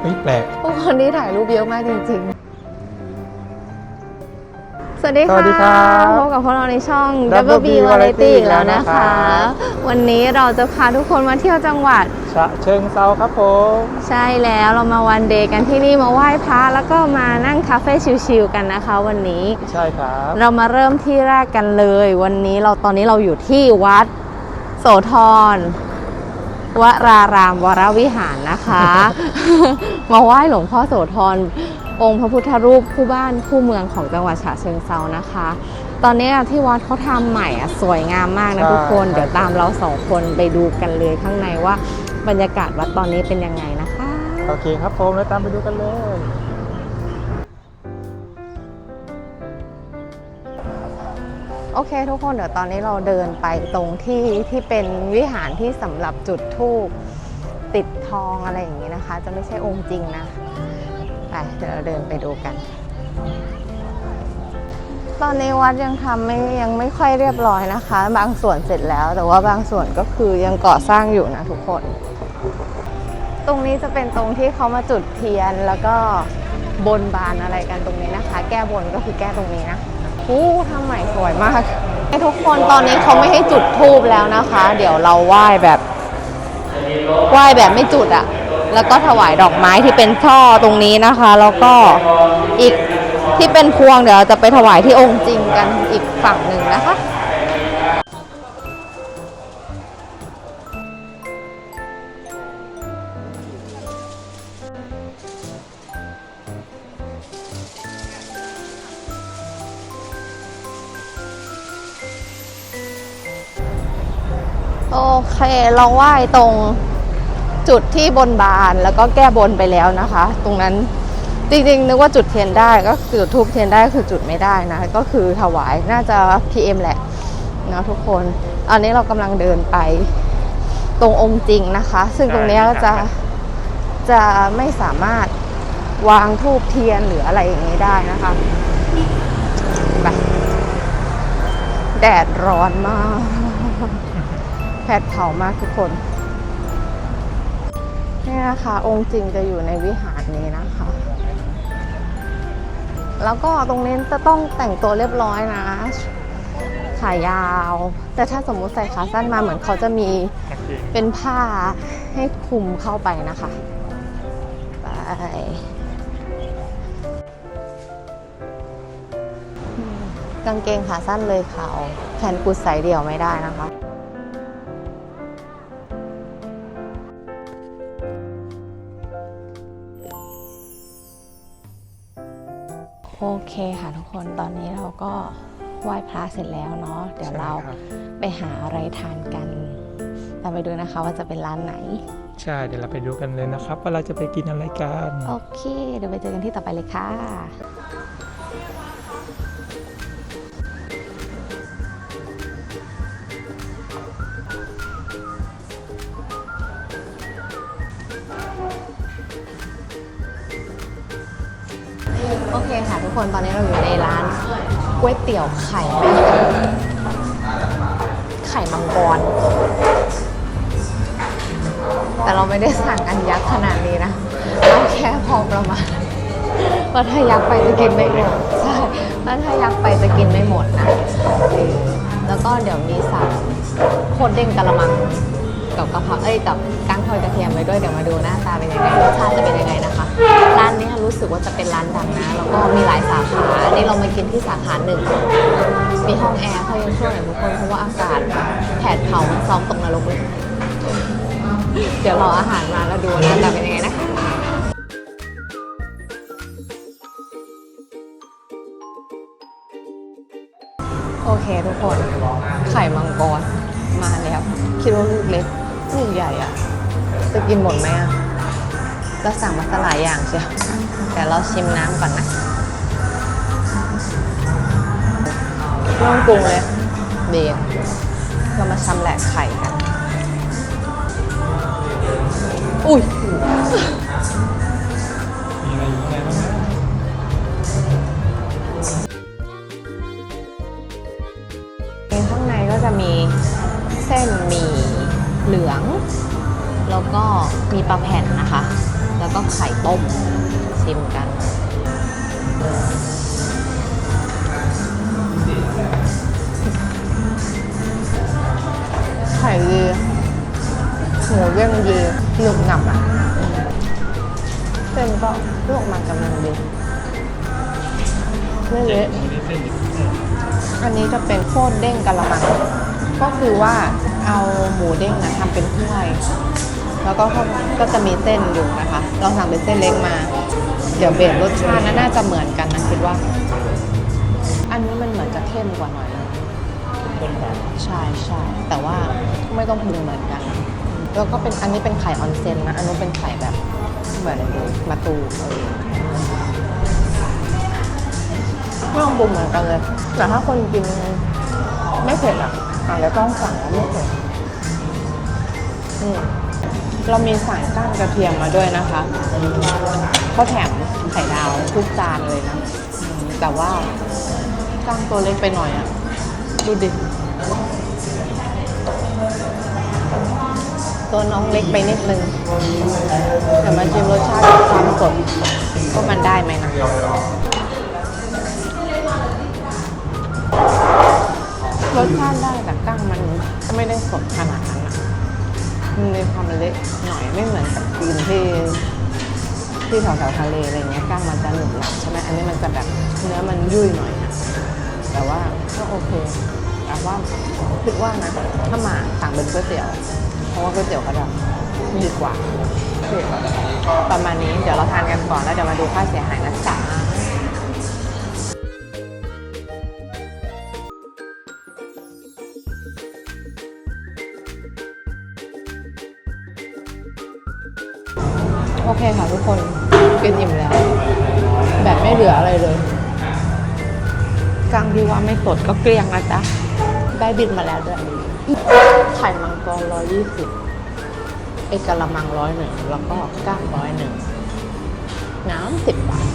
เฮ้ยแปลกผู้คนที่ถ่ายรูปเยอะมากจริง ๆ สวัสดีสค่ะวัสดีครับพบกับพวกเราในช่อง Double Double B B Variety Variety อีกแล้วนะแล้วนะครัคะบวันนี้เราจะพาทุกคนมาเที่ยวจังหวัด ฉะเชิงเซาครับผมใช่แล้วเรามาวันเดย์กันที่นี่มาไหว้พระแล้วก็มานั่งคาเฟ่ชิลๆกันนะคะ วันนี้ ใช่ครับเรามาเริ่มที่แรกกันเลย วันนี้เราตอนนี้เราอยู่ที่วัด โสธร วรารามวรวิหารนะคะ มาไหว้หลวงพ่อโสธรองค์พระพุทธรูปคู่บ้านคู่เมืองของจังหวัดฉะเชิงเซานะคะ ตอนนี้ที่วัดเขาทำใหม่อะสวยงามมากนะทุกคน เดี๋ยวตามเราสองคนไปดูกันเลยข้างในว่าบรรยากาศวัดตอนนี้เป็นยังไงนะคะ โอเคครับผมแล้วตามไปดูกันเลย โอเคทุกคนเดี๋ยวตอนนี้เราเดินไปตรงที่ที่เป็นวิหารที่สำหรับจุดธูปติดทองอะไรอย่างนี้นะคะ จะไม่ใช่องค์จริงนะไปเดี๋ยวเราเดินไปดูกัน ตอนนี้วัดยังทำไม่ยังไม่ค่อยเรียบร้อยนะคะ บางส่วนเสร็จแล้ว แต่ว่าบางส่วนก็คือยังก่อสร้างอยู่นะทุกคน ตรงนี้จะเป็นตรงที่เขามาจุดเทียนแล้วก็บนบานอะไรกันตรงนี้นะคะ แก้บนก็คือแก้ตรงนี้นะ อู้ทำใหม่สวยมากให้ทุกคนตอนนี้เขาไม่ให้จุดทูบแล้วนะคะ เดี๋ยวเราไหว้แบบไหว้แบบไม่จุดอะแล้วก็ถวายดอกไม้ที่เป็นช่อตรงนี้นะคะ แล้วก็อีกที่เป็นพวงเดี๋ยวเราจะไปถวายที่องค์จริงกันอีกฝั่งหนึ่งนะคะ เคเราไหว้ตรงจุดที่บนบานแล้วก็แก้บนไปแล้วนะคะ ตรงนั้นจริงๆนึกว่าจุดเทียนได้ก็คือทูบเทียนได้ก็คือจุดไม่ได้นะ ก็คือถวายน่าจะ PM แหละนะทุกคนอันนี้เรากำลังเดินไปตรงองค์จริงนะคะ ซึ่งตรงเนี้ยก็จะจะไม่สามารถวางทูบเทียนหรืออะไรอย่างนี้ได้นะคะไปแดดร้อนมากแผ ดเผามากทุกคนนี่นะคะ องค์จริงจะอยู่ในวิหารนี้นะคะ แล้วก็ตรงนี้จะต้องแต่งตัวเรียบร้อยนะขายาว แต่ถ้าสมมุติใส่ขาสั้นมาเหมือนเขาจะมีเป็นผ้าให้คลุมเข้าไปนะคะไปกางเกงขาสั้นเลยขาแขนกุดใส่เดี่ยวไม่ได้นะคะ ก็ไหว้พระเสร็จแล้วเนาะเดี๋ยวเราใช่ครับไปหาอะไรทานกันตามไปดูนะคะว่าจะเป็นร้านไหน ใช่ เดี๋ยวเราไปดูกันเลยนะครับ ว่าเราจะไปกินอะไรกัน โอเค เดี๋ยวไปเจอกันที่ต่อไปเลยค่ะ โอเคค่ะทุกคนตอนนี้เราอยู่ในร้านก๋วยเตี๋ยวไข่ ไข่มังกร แต่เราไม่ได้สั่งอันยักษ์ขนาดนี้นะ เราแค่พอประมาณเพราะถ้ายักษ์ไปจะกินไม่หมดใช่แล้วถ้ายักษ์ไปจะกินไม่หมดนะเออแล้วก็เดี๋ยวมีสั่งโคตรเด้งกะละมัง กับกะเพราเอ้ยกับก้างทอดกระเทียมไว้ด้วยเดี๋ยวมาดูหน้าตาเป็นยังไงรสชาติจะเป็นยังไงนะคะร้านนี้รู้สึกว่าจะเป็นร้านดังนะแล้วก็มีหลายสาขาอันนี้เรามากินที่สาขาหนึ่งมีห้องแอร์เขายังช่วยหน่อยทุกคนเพราะว่าอากาศแผดเผามันซ้อมตกนรกเลยเดี๋ยวรออาหารมาแล้วดูหน้าตาเป็นยังไงนะคะโอเคทุกคนไข่มังกร กินหมดไหมอะเราสั่งมาสลายอย่างเชียวแต่เราชิมน้ำก่อนนะเริ่มปรุงเลยเบนเรามาชำแหละไข่กัน อุ้ยข้างในก็จะมีเส้นหมี่เหลือง แล้วก็มีปลาแผ่นนะคะ แล้วก็ไข่ต้มชิมกัน ไข่ดีหมูเด้งดีหนึบหนับอะเส้นก็ลวกมากำลังดีไม่เละอันนี้จะเป็นโคตรเด้งกะละมังก็คือว่าเอาหมูเด้งนะทำเป็นถ้วย แล้วก็ข้าก็จะมีเส้นอยู่นะคะเราสั่งเป็นเส้นเล็กมา เดี๋ยวเบสรสชาตินะน่าจะเหมือนกันนะคิดว่า อันนี้มันเหมือนจะเข้มกว่าหน่อยนึงใช่ใช่แต่ว่าไม่ต้องปรุงเหมือนกัน แล้วก็เป็นอันนี้เป็นไข่ออนเซนนะ อันนู้นเป็นไข่แบบเหมือนมาตูเออไม่ต้องปรุงเหมือนกันเลย แต่ถ้าคนกินไม่เผ็ดอะอาจจะต้องสั่งไม่เผ็ดอืม เรามีสายก้านกระเทียมมาด้วยนะคะเขาแถมไข่ดาวทุกจานเลยนะ แต่ว่าก้างตัวเล็กไปหน่อยอะดูดิ ตัวน้องเล็กไปนิดนึงแต่มาชิมรสชาติความสดก็มันได้ไหมนะรสชาติได้แต่กั้งมันไม่ได้สดขนาดนั้นอะ มันมีความเละหน่อยไม่เหมือนกับกินที่ที่แถวๆทะเลอะไรเงี้ยกั้งมันจะหนึบหนับใช่ไหมอันนี้มันจะแบบเนื้อมันยุ่ยหน่อยนะแต่ว่าก็โอเคแต่ว่าคิดว่านะถ้ามาสั่งเป็นก๋วยเตี๋ยว เพราะว่าก๋วยเตี๋ยวเขาจะดีกว่าโอเคประมาณนี้เดี๋ยวเราทานกันก่อนแล้วเดี๋ยวมาดูค่าเสียหายนะจ๊ะ คนกินอิ่มแล้ว แบบไม่เหลืออะไรเลยกังที่ว่าไม่สดก็เกลี้ยงนะจ๊ะได้บินมาแล้วด้วยไข่มังกรร้อยยี่สิบเอกละมังร้อยหนึ่งแล้วก็ก้างร้อยหนึ่งน้ำสิบบาท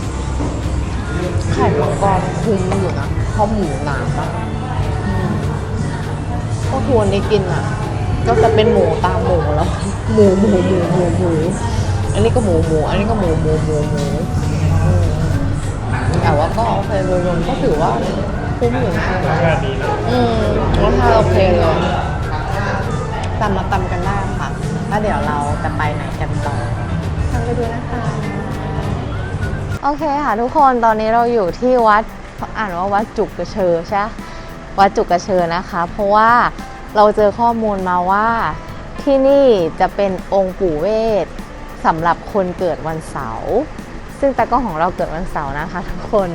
ไข่มังกรคุ้มอยู่นะเพราะหมูหนามากก็ควรได้กินอะ ก็จะเป็นหมูตามหมูแล้ว หมูหมูหมูหมูหมู อันนี้ก็หมูหมู อันนี้ก็หมูหมูหมูหมูแต่ว่าก็โอเคโดยรวมก็ถือว่าคุ้มอยู่นะรสชาติดีนะอืมรสชาติโอเคเลยตำมาตำกันได้ค่ะแล้วเดี๋ยวเราจะไปไหนกันต่อทำไปดูนะคะโอเคค่ะทุกคนตอนนี้เราอยู่ที่วัดอ่านว่าวัดจุกกระเชอใช่ปะวัดจุกกระเชอนะคะ เพราะว่าเราเจอข้อมูลมาว่าที่นี่จะเป็นองค์ปู่เวท สำหรับคนเกิดวันเสาร์ซึ่งแต่ก็ของเราเกิดวันเสาร์นะคะทุกคน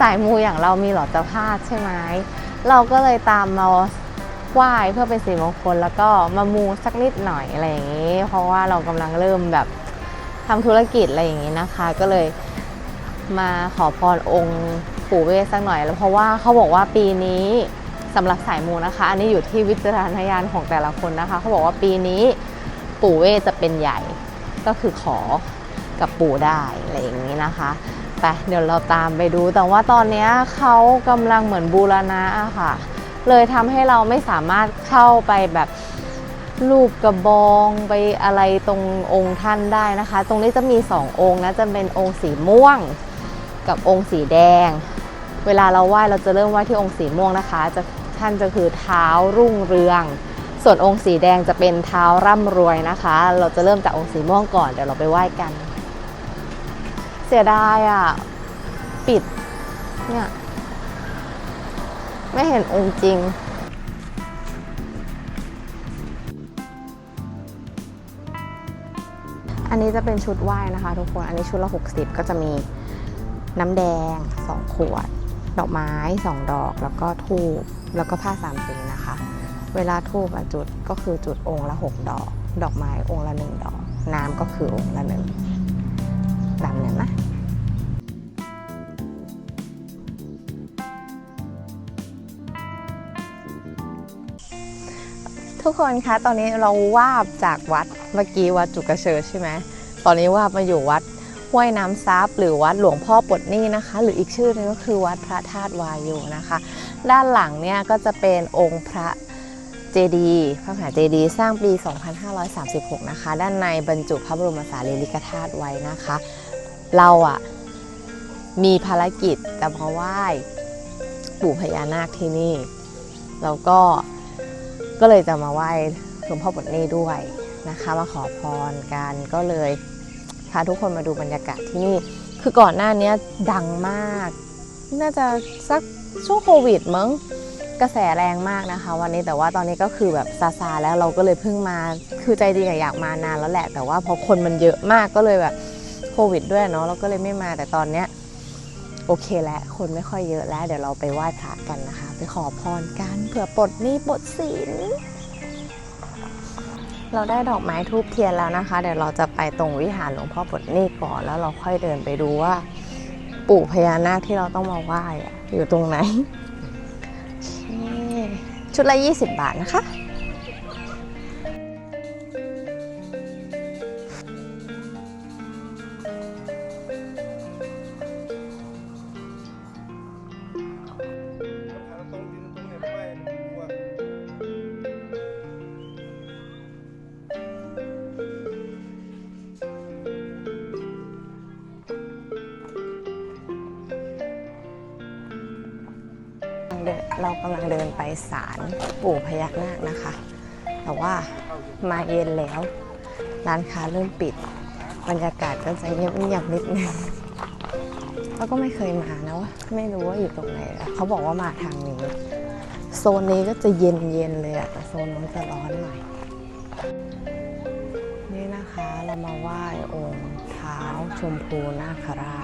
สายมูอย่างเรามีหลอดจะพลาดใช่ไหมเราก็เลยตามมาไหว้เพื่อเป็นสิริมงคลแล้วก็มามูสักนิดหน่อยอะไรอย่างนี้ เพราะว่าเรากำลังเริ่มแบบทำธุรกิจอะไรอย่างนี้นะคะ ก็เลยมาขอพรองค์ปู่เวสสักหน่อยแล้วเพราะว่าเขาบอกว่าปีนี้สำหรับสายมูนะคะ อันนี้อยู่ที่วิจารณญาณของแต่ละคนนะคะเขาบอกว่าปีนี้ปู่เวสจะเป็นใหญ่ ก็คือขอกับปู่ได้อะไรอย่างนี้นะคะไปเดี๋ยวเราตามไปดู แต่ว่าตอนนี้เขากำลังเหมือนบูรณะอะค่ะ เลยทำให้เราไม่สามารถเข้าไปแบบรูปกระบองไปอะไรตรงองค์ท่านได้นะคะ ตรงนี้จะมีสององค์นะจะเป็นองค์สีม่วงกับองค์สีแดง เวลาเราไหว้เราจะเริ่มไหว้ที่องค์สีม่วงนะคะจะท่านจะคือเท้ารุ่งเรือง ส่วนองค์สีแดงจะเป็นเท้าร่ำรวยนะคะ เราจะเริ่มจากองค์สีม่วงก่อนเดี๋ยวเราไปไหว้กัน เสียดายอะ ปิด เนี่ย ไม่เห็นองค์จริงอันนี้จะเป็นชุดไหว้นะคะ ทุกคน อันนี้ชุดละ 60 ก็จะมีน้ำแดง 2 ขวด ดอกไม้ 2 ดอก แล้วก็ทูบแล้วก็ผ้าสามสีนะคะ เวลาทูบจุดก็คือจุดองค์ละ 6 ดอก ดอกไม้องค์ละ 1 ดอก น้ำก็คือองค์ละหนึ่งแบบนี้นะทุกคนคะตอนนี้เราวาบจากวัดเมื่อกี้วัดจุกระเชอใช่ไหมตอนนี้วาบมาอยู่วัดห้วยน้ำซับหรือวัดหลวงพ่อปดนี้นะคะ หรืออีกชื่อนึงก็คือวัดพระธาตุวายุนะคะ ด้านหลังเนี่ยก็จะเป็นองค์พระ เจดีย์พระมหาเจดีย์สร้างปี 2536 นะคะ ด้านในบรรจุพระบรมสารีริกธาตุไว้นะคะ เราอะมีภารกิจจะมาไหว้ปู่พญานาคที่นี่ แล้วก็ก็เลยจะมาไหว้หลวงพ่อบทนี่ด้วยนะคะ มาขอพรกันก็เลยพาทุกคนมาดูบรรยากาศที่นี่ คือก่อนหน้านี้ดังมาก น่าจะสักช่วงโควิดมั้ง กระแสแรงมากนะคะ วันนี้แต่ว่าตอนนี้ก็คือแบบซาซาแล้วเราก็เลยเพิ่งมาคือใจดีกับอยากมานานแล้วแหละ แต่ว่าพอคนมันเยอะมากก็เลยแบบโควิดด้วยเนาะเราก็เลยไม่มาแต่ตอนเนี้ยโอเคแล้วคนไม่ค่อยเยอะแล้ว เดี๋ยวเราไปไหว้พระกันนะคะ ไปขอพรกันเผื่อปลดหนี้ปลดสินเราได้ดอกไม้ทูบเทียนแล้วนะคะ เดี๋ยวเราจะไปตรงวิหารหลวงพ่อปลดหนี้ก่อนแล้วเราค่อยเดินไปดูว่า ปู่พญานาคที่เราต้องมาไหว้อยู่ตรงไหน ชุดละ 20 บาทนะคะ เรากำลังเดินไปศาลปู่พญานาคนะคะ แต่ว่ามาเย็นแล้ว ร้านค้าเริ่มปิด บรรยากาศก็จะเงียบๆนิดนึงแล้วก็ไม่เคยมานะว่าไม่รู้ว่าอยู่ตรงไหนเขาบอกว่ามาทางนี้ โซนนี้ก็จะเย็นๆเลยอะแต่โซนนู้นจะร้อนหน่อย นี่นะคะเรามาไหว้องค์เท้าชมพูนาคราช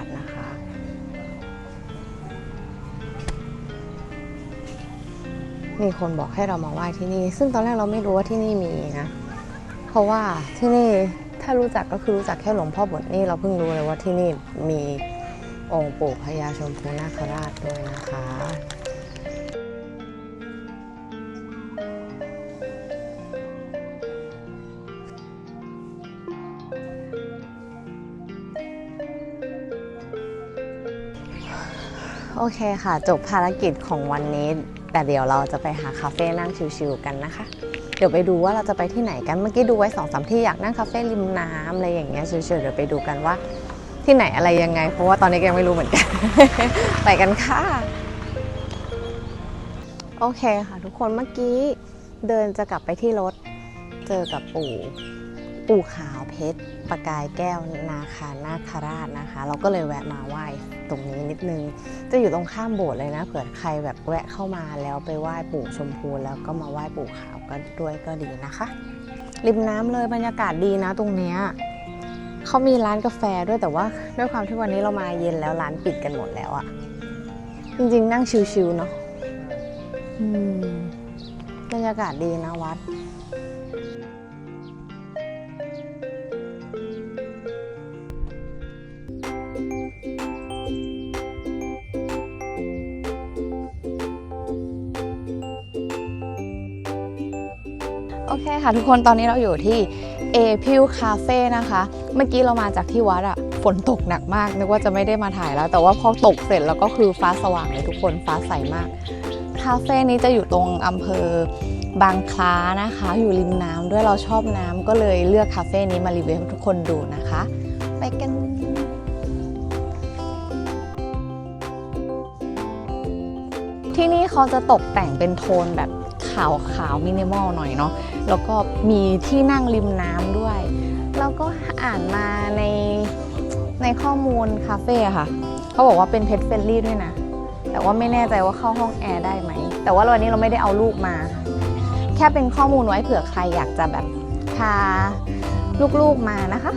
มีคนบอกให้เรามาไหว้ที่นี่ ซึ่งตอนแรกเราไม่รู้ว่าที่นี่มีนะ เพราะว่าที่นี่ถ้ารู้จักก็คือรู้จักแค่หลวงพ่อบทนี่เราเพิ่งรู้เลยว่าที่นี่มีองค์ปู่พญาชมพูนาคราชด้วยนะคะโอเคค่ะ จบภารกิจของวันนี้ แต่เดี๋ยวเราจะไปหาคาเฟ่นั่งชิลๆกันนะคะ เดี๋ยวไปดูว่าเราจะไปที่ไหนกัน เมื่อกี้ดูไว้สองสามที่อยากนั่งคาเฟ่ริมน้ำอะไรอย่างเงี้ยชิลๆเดี๋ยวไปดูกันว่าที่ไหนอะไรยังไง เพราะว่าตอนนี้ก็ยังไม่รู้เหมือนกัน ไปกันค่ะ โอเคค่ะทุกคนเมื่อกี้เดินจะกลับไปที่รถ เจอกับปู่ ปู่ขาวเพชรประกายแก้วนาคานาคราชนะคะ เราก็เลยแวะมาไหว้ตรงนี้นิดนึง จะอยู่ตรงข้ามโบสถ์เลยนะเผื่อใครแบบแวะเข้ามาแล้วไปไหว้ปู่ชมพูแล้วก็มาไหว้ปู่ขาวก็ด้วยก็ดีนะคะ ริมน้ำเลยบรรยากาศดีนะตรงเนี้ยเขามีร้านกาแฟด้วยแต่ว่า ด้วยความที่วันนี้เรามาเย็นแล้วร้านปิดกันหมดแล้วอะจริงๆ นั่งชิลๆเนาะอืมบรรยากาศดีนะวัด เคค่ะทุกคนตอนนี้เราอยู่ที่เอพิวคาเฟ่นะคะ เมื่อกี้เรามาจากที่วัดอะฝนตกหนักมากนึกว่าจะไม่ได้มาถ่ายแล้ว แต่ว่าพอตกเสร็จแล้วก็คือฟ้าสว่างเลยทุกคนฟ้าใสมาก คาเฟ่นี้จะอยู่ตรงอำเภอบางคล้านะคะ อยู่ริมน้ำด้วยเราชอบน้ำก็เลยเลือกคาเฟ่นี้มารีวิวให้ทุกคนดูนะคะ ไปกันที่นี่เขาจะตกแต่งเป็นโทนแบบ ขาวขาวมินิมอลหน่อยเนาะแล้วก็มีที่นั่งริมน้ำด้วย แล้วก็อ่านมาในในข้อมูลคาเฟ่ค่ะ เขาบอกว่าเป็นเพ t เฟ r นลี่ด้วยนะ แต่ว่าไม่แน่ใจว่าเข้าห้องแอร์ได้ไหม แต่ว่าวันนี้เราไม่ได้เอาลูกมา แค่เป็นข้อมูลไว้เผื่อใครอยากจะแบบพาลูกๆมานะคะ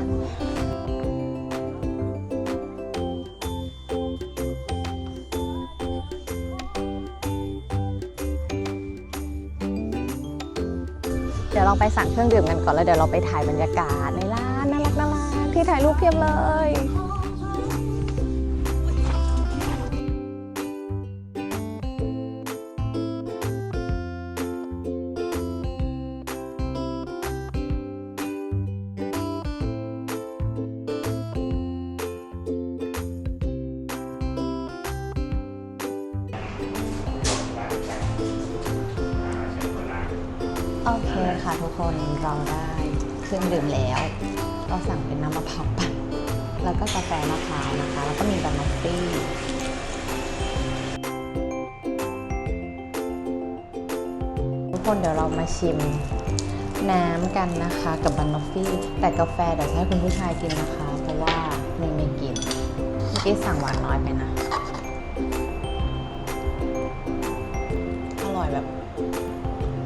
องไปสั่งเครื่องดื่มกันก่อนแล้วเดี๋ยวเราไปถ่ายบรรยากาศในร้านน่ารักน่ารักที่ถ่ายรูปเพียบเลย คนเดี๋ยวเรามาชิมน้ำกันนะคะกับบานนอฟฟี่ แต่กาแฟเดี๋ยวให้คุณผู้ชายกินนะคะ เพราะว่ามันไม่กิน เมื่อกี้สั่งหวานน้อยไปนะ อร่อยแบบ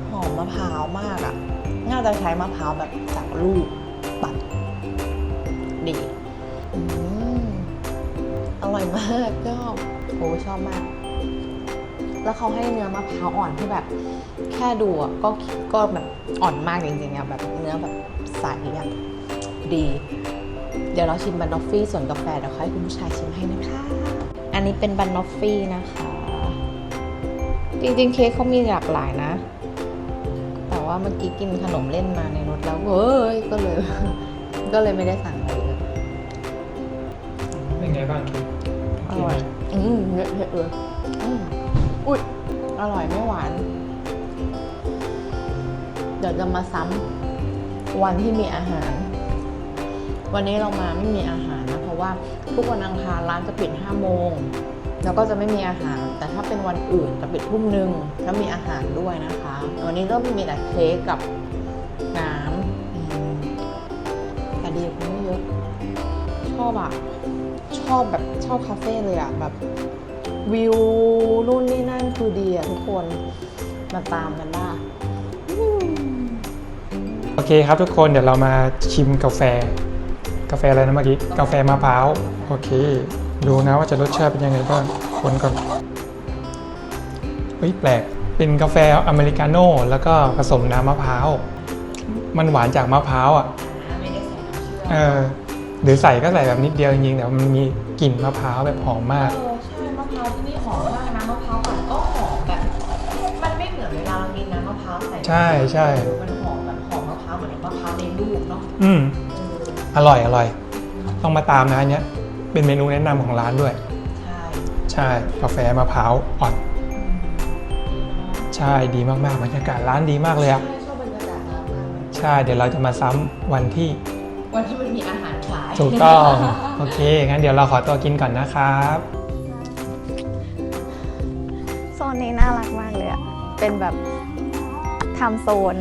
หอมมะพร้าวมากอะ่ะ น่าจะใช้มะพร้าวแบบจากลูกปัดดีอืมอร่อยมากชอบโอ้ชอบมาก แล้วเขาให้เนื้อมะพร้าวอ่อนที่แบบ แค่ดูอะก็ก็แบบอ่อนมากจริงๆอะแบบเนื้อแบบใสอะดี เดี๋ยวเราชิมบันนอฟฟี่ส่วนกาแฟเดี๋ยวค่อยให้คุณผู้ชายชิมให้นะคะ อันนี้เป็นบันนอฟฟี่นะคะ จริงๆเค้กเขามีหลากหลายนะ แต่ว่าเมื่อกี้กินขนมเล่นมาในรถแล้วเฮ้ยก็เลย ก็เลยไม่ได้สั่งอะไรเลยเป็นไงบ้างคิดอร่อยอืมเผ็ดๆเลยอืมอุ้ย อร่อยไม่หวาน เดี๋ยวจะมาซ้ำวันที่มีอาหาร วันนี้เรามาไม่มีอาหารนะ เพราะว่าทุกวันอังคารร้านจะปิด5โมงแล้วก็จะไม่มีอาหาร แต่ถ้าเป็นวันอื่นจะปิดทุ่มหนึ่งแล้วมีอาหารด้วยนะคะ วันนี้ก็มีแต่เค้กกับน้ำแต่ดีคุณไม่เยอะ ชอบอะชอบแบบชอบคาเฟ่เลยอะแบบ วิวนู่นนี่นั่นคือดีอะทุกคนมาตามกันได้โอเคครับทุกคนเดี๋ยวเรามาชิมกาแฟ กาแฟอะไรนะเมื่อกี้กาแฟมะพร้าวโอเค ดูนะว่าจะรสชาติเป็นยังไงบ้างคนก่อนเฮ้ยแปลกเป็นกาแฟอเมริกาโน่แล้วก็ผสมน้ำมะพร้าว มันหวานจากมะพร้าวอะเอมเออหรือใส่ก็ใส่แบบนิดเดียวจริงๆแต่มันมีกลิ่นมะพร้าวแบบหอมมาก ใส่ใช่ใช่มันหอมแบบหอมมะพร้าวเหมือนมะพร้าวในลูกเนาะอืมเอออร่อยอร่อย ต้องมาตามนะอันเนี้ย เป็นเมนูแนะนำของร้านด้วย ใช่ใช่กาแฟมะพร้าวอ่อน ใช่ดีมากๆบรรยากาศร้านดีมากเลยอะใช่ชอบบรรยากาศร้านมากเลยใช่เดี๋ยวเราจะมาซ้ำวันที่วันที่มันมีอาหารขายถูกต้อง โอเคงั้นเดี๋ยวเราขอตัวกินก่อนนะครับ โซนนี้น่ารักมากเลยอะเป็นแบบ ทำโซน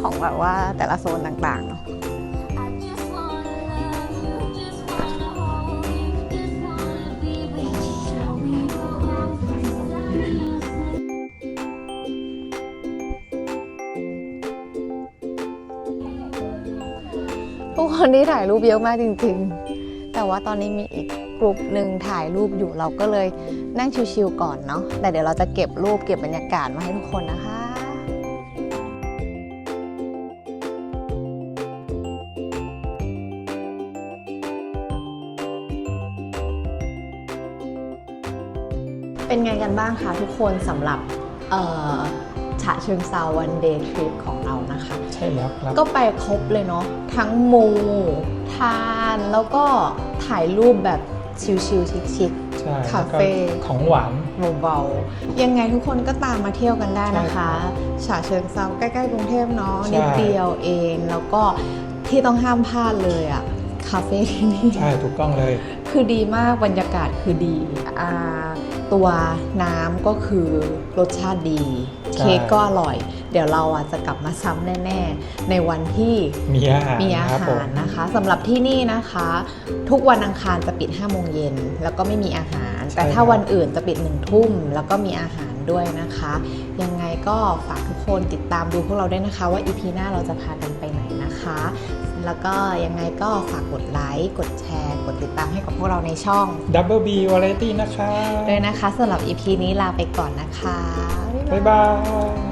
ของแบบว่าแต่ละโซนต่างๆเนาะทุกคนที่ถ่ายรูปเยอะมากจริงๆ แต่ว่าตอนนี้มีอีกกลุ่มหนึ่งถ่ายรูปอยู่เราก็เลยนั่งชิวๆก่อนเนาะ แต่เดี๋ยวเราจะเก็บรูปเก็บบรรยากาศมาให้ทุกคนนะคะ เป็นไงกันบ้างคะทุกคนสำหรับเอ่อฉะเชิงเซาวันเดย์ทริปของเรานะคะ ใช่แล้วครับ ก็ไปครบเลยเนาะทั้งหมูทานแล้วก็ถ่ายรูปแบบชิลๆชิค ใช่คาเฟ่ แล้วก็ของหวาน ๆเบาๆยังไงทุกคนก็ตามมาเที่ยวกันได้นะคะฉะเชิงเซาใกล้ๆกรุงเทพเนาะใช่ นิดเดียวเองแล้วก็ที่ต้องห้ามพลาดเลยอะคาเฟ่ที่นี่ ใช่ถูกต้องเลย คือดีมากบรรยากาศคือดีอ่า ตัวน้ำก็คือรสชาติดีใช่เค้กก็อร่อย เดี๋ยวเราอะจะกลับมาซ้ำแน่ ๆ ในวันที่มีอาหารมีอาครับผหามรนะคะสำหรับที่นี่นะคะ ทุกวันอังคารจะปิด5โมงเย็นแล้วก็ไม่มีอาหาร แต่ถ้าครับวันอื่นจะปิด1ทุ่มแล้วก็มีอาหารด้วยนะคะ ยังไงก็ฝากทุกคนติดตามดูพวกเราด้วยนะคะ ว่าอีพีหน้าเราจะพากันไปไหนนะคะ แล้วก็ยังไงก็ฝากกดไลค์ กดแชร์ กดติดตามให้กับพวกเราในช่องดับเบิลบีวาไรตี้นะคะ ด้วยนะคะสำหรับ EP นี้ลาไปก่อนนะคะ บ๊ายบาย